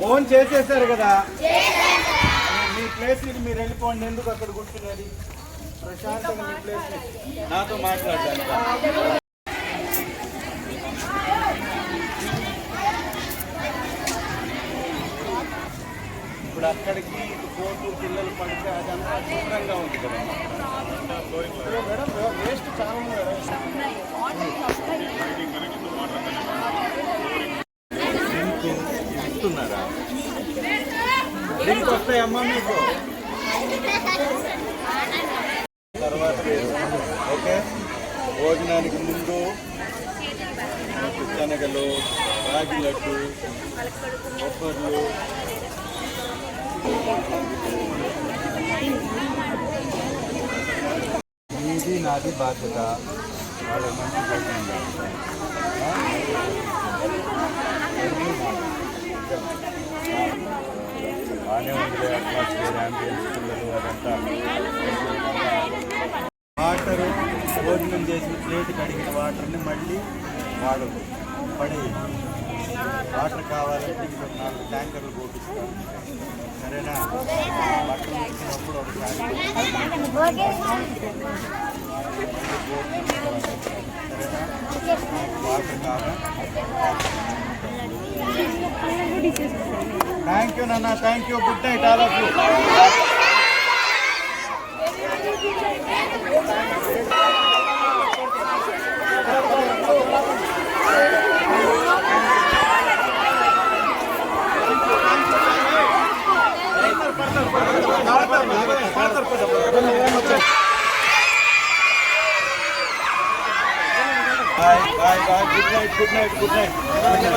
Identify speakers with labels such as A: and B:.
A: Phone చేసేసారు కదా. మీ place ఇది మీరు వెళ్ళిపోండి. ఎందుకు అక్కడ కూర్చునేది? ప్రశాంతంగా మీ ప్లేస్ నాతో మాట్లాడడానికి ఇప్పుడు అక్కడికి కోర్టు పిల్లలు పడితే అదంతా శుభ్రంగా ఉంది కదా. ఇస్తున్నారా డ్రింక్ వస్తాయమ్మా మీకు? తర్వాత ఓకే. భోజనానికి ముందు శనగలు రాగి లడ్డు కొబ్బర్లు. మీది నాది బాధ్యత. వాళ్ళ మంచి బాగానే ఉంది అట్మాస్ఫియర్ అంబియన్స్ పిల్లలు అదంతా. వాటర్ భోజనం చేసిన ప్లేట్ కడిగిన వాటర్ని మళ్ళీ వాడదు పడి వాటర్ కావాలంటే ఇక్కడ నాలుగు ట్యాంకర్లు పోపిస్తాం సరేనా? బట్టలు ఇచ్చినప్పుడు ఒక సరేనా? వాటర్ కావాలి? Thank you, Nana. Thank you. Good night, all of you Bye, bye, bye. Good night, good night, good night.